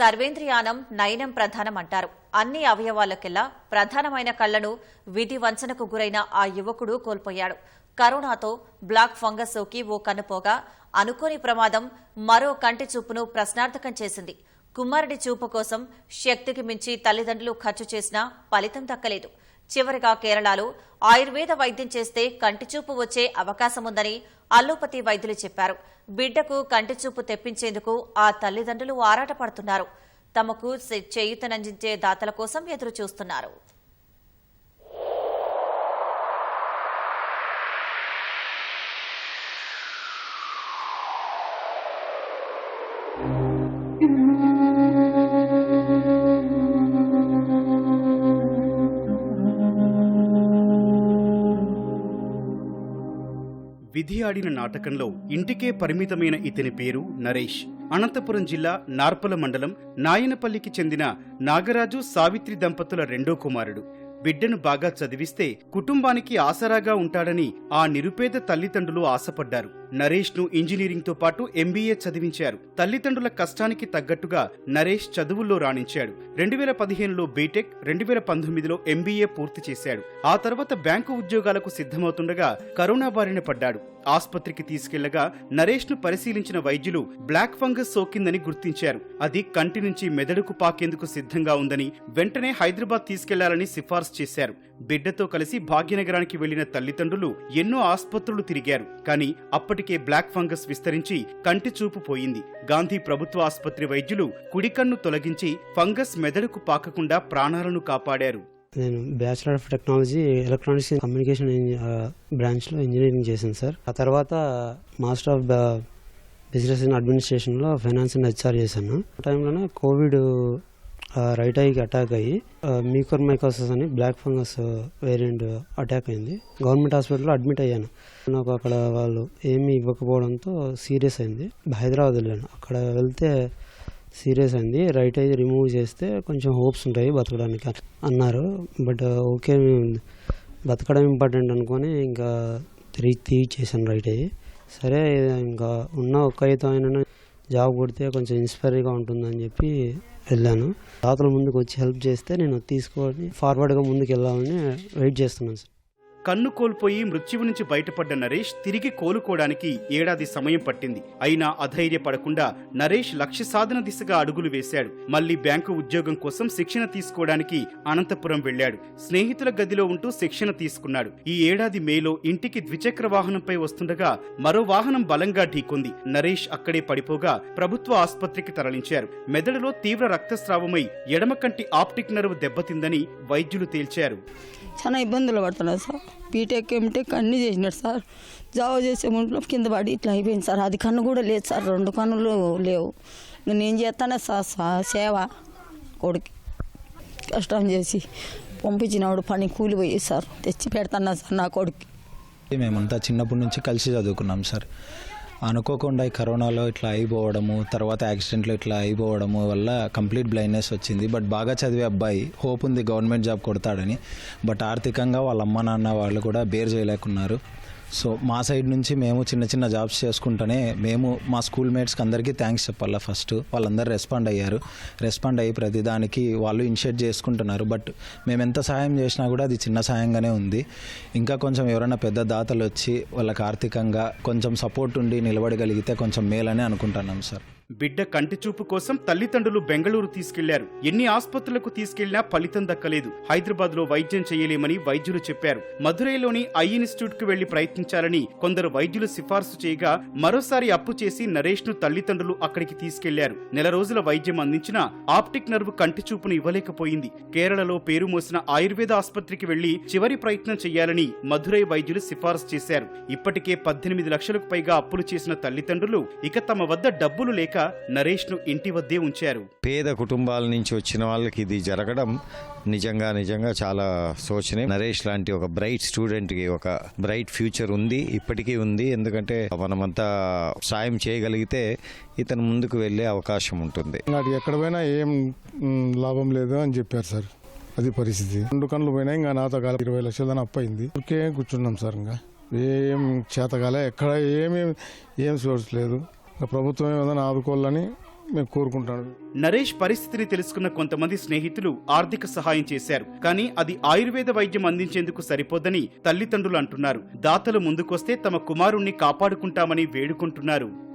సర్వేంద్రియానం నయనం ప్రధానం అంటారు అన్ని అవయవాలకెల్లా ప్రధానమైన కళ్ళను విధి వంచనకు గురైన ఆ యువకుడు కోల్పోయాడు. కరోనాతో బ్లాక్ ఫంగస్ సోకి ఓ కన్నుపోగా అనుకోని ప్రమాదం మరో కంటి చూపును ప్రశ్నార్థకం చేసింది. కుమారుడి చూపు కోసం శక్తికి మించి తల్లిదండ్రులు ఖర్చు చేసినా ఫలితం దక్కలేదు. చివరిగా కేరళలో ఆయుర్వేద వైద్యం చేస్తే కంటిచూపు వచ్చే అవకాశముందని అల్లోపతి వైద్యులు చెప్పారు. బిడ్డకు కంటిచూపు తెప్పించేందుకు ఆ తల్లిదండ్రులు ఆరాటపడుతున్నారు. తమకు చేయూతనందించే దాతల కోసం ఎదురు చూస్తున్నారు mm-hmm. విధి ఆడిన నాటకంలో ఇంటికే పరిమితమైన ఇతని పేరు నరేష్. అనంతపురం జిల్లా నార్పల మండలం నాయనపల్లికి చెందిన నాగరాజు సావిత్రి దంపతుల రెండో కుమారుడు. బిడ్డను బాగా చదివిస్తే కుటుంబానికి ఆసరాగా ఉంటాడని ఆ నిరుపేద తల్లిదండ్రులు ఆశపడ్డారు. నరేష్ను ఇంజనీరింగ్తో పాటు ఎంబీఏ చదివించారు. తల్లిదండ్రుల కష్టానికి తగ్గట్టుగా నరేష్ చదువుల్లో రాణించాడు. రెండు వేల పదిహేనులో బీటెక్ రెండు వేల పంతొమ్మిదిలో ఎంబీఏ పూర్తి చేశాడు. ఆ తర్వాత బ్యాంకు ఉద్యోగాలకు సిద్ధమవుతుండగా కరోనా బారిన పడ్డాడు. ఆసుపత్రికి తీసుకెళ్ళగా నరేష్ను పరిశీలించిన వైద్యులు బ్లాక్ ఫంగస్ సోకిందని గుర్తించారు. అది కంటి నుంచి మెదడుకు పాకేందుకు సిద్ధంగా ఉందని వెంటనే హైదరాబాద్ తీసుకెళ్ళాలని సిఫార్సు చేశారు. బిడ్డతో కలిసి భాగ్యనగరానికి వెళ్ళిన తల్లిదండ్రులు ఎన్నో ఆసుపత్రులు తిరిగారు. కానీ అప్పటి అప్పటికే బ్లాక్ ఫంగస్ విస్తరించి కంటి చూపు పోయింది. గాంధీ ప్రభుత్వ ఆసుపత్రి వైద్యులు కుడికన్ను తొలగించి ఫంగస్ మెదడుకు పాకకుండా ప్రాణాలను కాపాడారు. నేను bachelor of technology electronics communication communication బ్రాంచ్లో ఇంజనీరింగ్ చేశాను సార్. ఆ తర్వాత మాస్టర్ ఆఫ్ బిజినెస్ అండ్ అడ్మినిస్ట్రేషన్లో ఫైనాన్స్ అండ్ హెచ్ఆర్ చేశాను. ఆ టైంలోనే కోవిడ్ రైట్ ఐకి అటాక్ అయ్యి మీకోర్ మైకోసస్ అని బ్లాక్ ఫంగస్ వేరియంట్ అటాక్ అయింది. గవర్నమెంట్ హాస్పిటల్లో అడ్మిట్ అయ్యాను. నాకు అక్కడ వాళ్ళు ఏమీ ఇవ్వకపోవడంతో సీరియస్ అయింది. హైదరాబాద్ వెళ్ళాను. అక్కడ వెళ్తే సీరియస్ అయింది. రైట్ ఐ రిమూవ్ చేస్తే కొంచెం హోప్స్ ఉంటాయి బతకడానికి అన్నారు. బట్ ఓకే బతకడం ఇంపార్టెంట్ అనుకొని ఇంకా తిరిగి తీసేసాను రైట్ అయ్యి సరే ఇంకా ఉన్న ఒక్క అయిన జాబ్ కొడితే కొంచెం ఇన్స్పైర్గా ఉంటుందని చెప్పి వెళ్ళాను. తాతల ముందుకు వచ్చి హెల్ప్ చేస్తే నేను తీసుకొని ఫార్వర్డ్గా ముందుకు వెళ్ళాలని వెయిట్ చేస్తున్నాను సార్. కన్ను కోల్పోయి మృత్యువు నుంచి బయటపడ్డ నరేష్ తిరిగి కోలుకోవడానికి ఏడాది సమయం పట్టింది. అయినా అధైర్యపడకుండా నరేష్ లక్ష్య సాధన దిశగా అడుగులు వేశాడు. మళ్ళీ బ్యాంకు ఉద్యోగం కోసం శిక్షణ తీసుకోవడానికి అనంతపురం వెళ్ళాడు. స్నేహితుల గదిలో ఉంటూ శిక్షణ తీసుకున్నాడు. ఈ ఏడాది మేలో ఇంటికి ద్విచక్ర వాహనంపై వస్తుండగా మరో వాహనం బలంగా ఢీకొంది. నరేష్ అక్కడే పడిపోగా ప్రభుత్వ ఆసుపత్రికి తరలించారు. మెదడులో తీవ్ర రక్తస్రావమై ఎడమ కంటి ఆప్టిక్ నర్వ్ దెబ్బతిందని వైద్యులు తేల్చారు. చాలా ఇబ్బందులు పడుతున్నాడు సార్. బీటెక్ ఎంటెక్ అన్నీ చేసినాడు సార్. జాబ్ చేసే ముంట్లో కింద పడి ఇట్లా అయిపోయింది సార్. అది కన్ను కూడా లేదు సార్. రెండు కన్నులు లేవు. నేను చేస్తానే సార్ సేవ కొడుకు కష్టం చేసి పంపించినప్పుడు పని కూలి పోయి సార్. తెచ్చి పెడతాను సార్ నా కొడుకు. మేమంతా చిన్నప్పటి నుంచి కలిసి చదువుకున్నాం సార్. అనుకోకుండా ఈ కరోనాలో ఇట్లా అయిపోవడము తర్వాత యాక్సిడెంట్లో ఇట్లా అయిపోవడము వల్ల కంప్లీట్ బ్లైండ్నెస్ వచ్చింది. బట్ బాగా చదివే అబ్బాయి హోప్ ఉంది గవర్నమెంట్ జాబ్ కొడతాడని. బట్ ఆర్థికంగా వాళ్ళ అమ్మ నాన్న వాళ్ళు కూడా బేర్ చేయలేకున్నారు. సో మా సైడ్ నుంచి మేము చిన్న చిన్న జాబ్స్ చేసుకుంటూనే మేము మా స్కూల్ మేట్స్కి అందరికీ థ్యాంక్స్ చెప్పాలా ఫస్ట్. వాళ్ళందరూ రెస్పాండ్ అయ్యారు. రెస్పాండ్ అయ్యి ప్రతిదానికి వాళ్ళు ఇనిషియేట్ చేసుకుంటున్నారు. బట్ మేము ఎంత సహాయం చేసినా కూడా అది చిన్న సహాయంగానే ఉంది. ఇంకా కొంచెం ఎవరైనా పెద్ద దాతలు వచ్చి వాళ్ళకి ఆర్థికంగా కొంచెం సపోర్ట్ ఉండి నిలబడగలిగితే కొంచెం మేలనే అనుకుంటున్నాం సార్. బిడ్డ కంటి చూపు కోసం తల్లిదండ్రులు బెంగళూరు తీసుకెళ్ళారు. ఎన్ని ఆసుపత్రులకు తీసుకెళ్ళినా ఫలితం దక్కలేదు. హైదరాబాద్లో వైద్యం చేయలేమని వైద్యులు చెప్పారు. మధురైలోని ఐ ఇన్స్టిట్యూట్కు వెళ్ళి ప్రయత్నించాలని కొందరు వైద్యులు సిఫార్సు చేయగా మరోసారి అప్పు చేసి నరేష్ను తల్లిదండ్రులు అక్కడికి తీసుకెళ్ళారు. నెల రోజుల వైద్యం అందించిన ఆప్టిక్ నర్వ్ కంటి చూపును ఇవ్వలేకపోయింది. కేరళలో పేరు మోసిన ఆయుర్వేద ఆసుపత్రికి వెళ్ళి చివరి ప్రయత్నం చేయాలని మధురై వైద్యులు సిఫార్సు చేశారు. ఇప్పటికే పద్దెనిమిది లక్షలకు పైగా అప్పులు చేసిన తల్లిదండ్రులు ఇక తమ వద్ద డబ్బులు లేక నరేష్ను ఇంటి వద్దే ఉంచారు. పేద కుటుంబాల నుంచి వచ్చిన వాళ్ళకి ఇది జరగడం నిజంగా నిజంగా చాలా శోచనీయం. నరేష్ లాంటి ఒక బ్రైట్ స్టూడెంట్కి ఒక బ్రైట్ ఫ్యూచర్ ఉంది ఇప్పటికీ ఉంది. ఎందుకంటే మనమంతా సాయం చేయగలిగితే ఇతను ముందుకు వెళ్ళే అవకాశం ఉంటుంది. నాటి ఎక్కడ పోయినా ఏం లాభం లేదు అని చెప్పారు సార్. అది పరిస్థితి. రెండు కళ్ళు పోయినా ఇంకా నాతో కాల ఇరవై లక్షల దాని అప్పు అయింది. ఊరికే కూర్చున్నాం సార్ ఇంకా. ఏం చేతగాలే ఎక్కడ ఏమీ ఏం సోర్స్ లేదు. ఇంకా ప్రభుత్వం ఏదైనా ఆదుకోవాలని మేము కోరుకుంటాను నరేష్ పరిస్థితిని తెలుసుకున్న కొంతమంది స్నేహితులు ఆర్థిక సహాయం చేశారు. కానీ అది ఆయుర్వేద వైద్యం అందించేందుకు సరిపోదని తల్లిదండ్రులు అంటున్నారు. దాతలు ముందుకొస్తే తమ కుమారుణ్ణి కాపాడుకుంటామని వేడుకుంటున్నారు.